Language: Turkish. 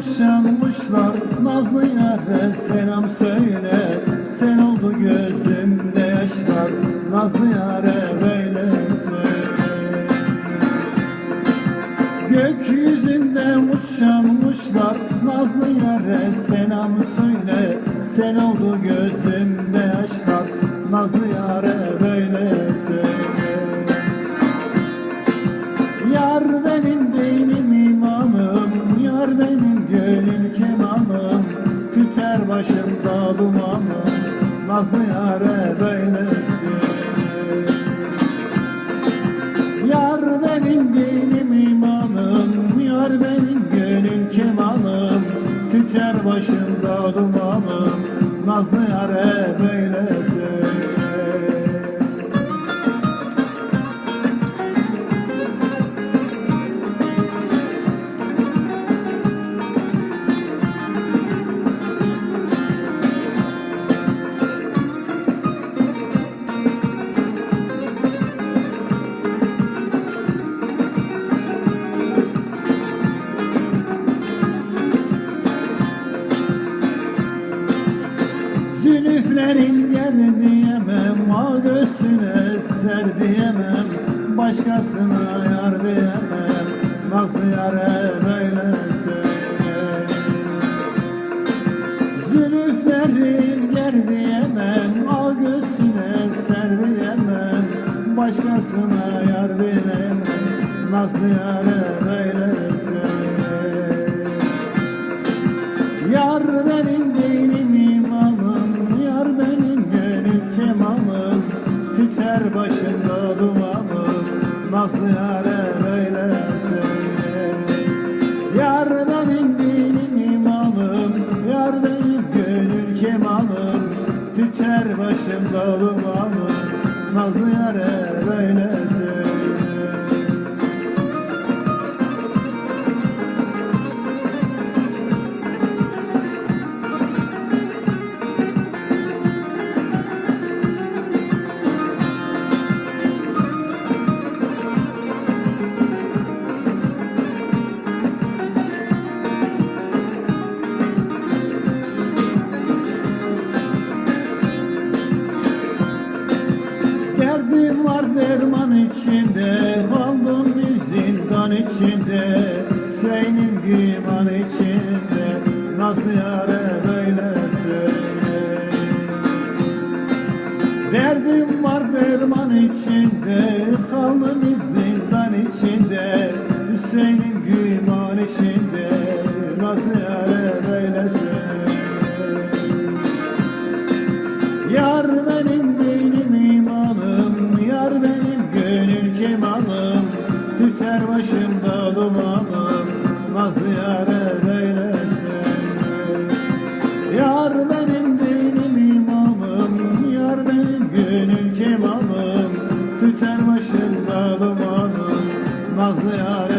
boşanmışlar Nazlı yâre selam söyle. Sen oldu gözümde yaşlar. Nazlı yâre böyle söyle. Gökyüzünde uçanmışlar Nazlı yâre selam söyle. Sen oldu gözümde yaşlar. Nazlı yâre başımda dumanım Nazlı yâre böyle söyle Yar benim dinim imamım Yar benim gönül kemanım. Tüter başımda dumanım Nazlı yare Zülüflerin gel diyemem Ağ göğsüne ser diyemem Başkasına yar diyemem Nazlı yare böyle söyle Zülüflerin gel diyemem Ağ göğsüne ser diyemem Başkasına yar diyemem Nazlı yare böyle Yar Nazlı yare böyle söyle. İmamım Yar benim gönül kemamım Tüter başımda dumanım Nazlı yare böyle içinde Kaldım bir zindan içinde Hüseyin'im divan içinde Nasıl yare böyle Derdim var derman içinde Kaldım bir zindan içinde Hüseyin'im divan içinde Nasıl yare böyle söyle? Yarın Yar benim dinim imamım Yar benim gönül kebabım Tüter başımda dumanım Nazlı yar